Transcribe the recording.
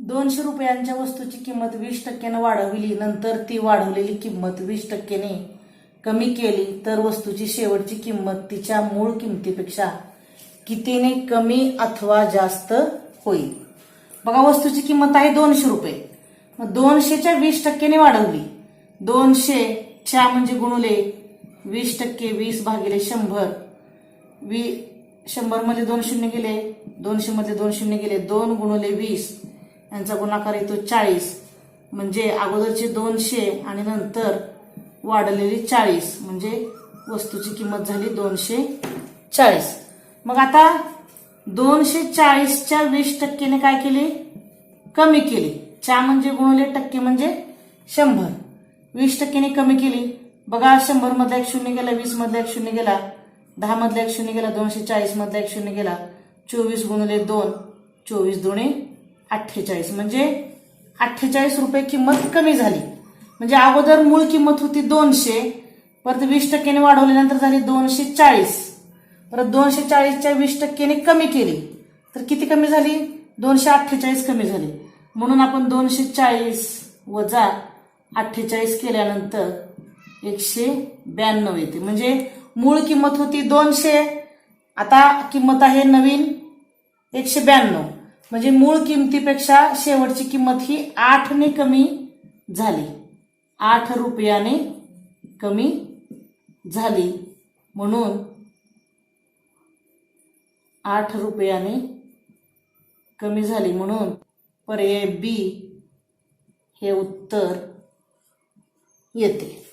दोनशे रुपयांच्या वस्तूची किंमत वीस टक्क्यानं वाढवली नंतर ती वाढवलेली किंमत वीस टक्क्याने कमी केली तर वस्तूची शेवटची किंमत तिच्या मूळ किंमतीपेक्षा कितीने कमी अथवा जास्त होईल. बघा वस्तूची किंमत आहे दोनशे रुपये. मग दोनशेच्या वीस टक्क्याने वाढवली. दोनशे च्या म्हणजे गुणुले वीस टक्के वीस भागिले शंभर. वी शंभरमध्ये दोन शून्य गेले दोनशे मध्ये दोन शून्य गेले दोन गुणुले वीस. यांचा गुणाकार येतो चाळीस. म्हणजे अगोदरचे दोनशे आणि नंतर वाढलेली चाळीस. म्हणजे वस्तूची किंमत झाली दोनशे चाळीस. मग आता दोनशे चाळीसच्या वीस टक्केने काय केली? कमी केली. चा म्हणजे गुणले टक्के म्हणजे शंभर. वीस टक्क्याने कमी केली. बघा शंभर मधला एक शून्य गेला वीस मधला एक शून्य गेला दहा मधला एक शून्य गेला दोनशे चाळीस मधला एक शून्य गेला चोवीस गुणले दोन चोवीस दोन्ही अठ्ठेचाळीस. म्हणजे अठ्ठेचाळीस रुपये किंमत कमी झाली. म्हणजे अगोदर मूळ किंमत होती दोनशे परत वीस टक्क्याने वाढवल्यानंतर झाली दोनशे चाळीस. परत दोनशे चाळीसच्या वीस टक्क्याने कमी केली. तर किती कमी झाली? दोनशे अठ्ठेचाळीस कमी झाली. म्हणून आपण दोनशे चाळीस वजा अठ्ठेचाळीस केल्यानंतर एकशे ब्याण्णव येते. म्हणजे मूळ किंमत होती दोनशे आता किंमत आहे नवीन एकशे ब्याण्णव. म्हणजे मूळ किमतीपेक्षा शेवटची किंमत ही आठने कमी झाली. आठ रुपयाने कमी झाली. म्हणून आठ रुपयाने कमी झाली. म्हणून पर्याय बी हे उत्तर येते.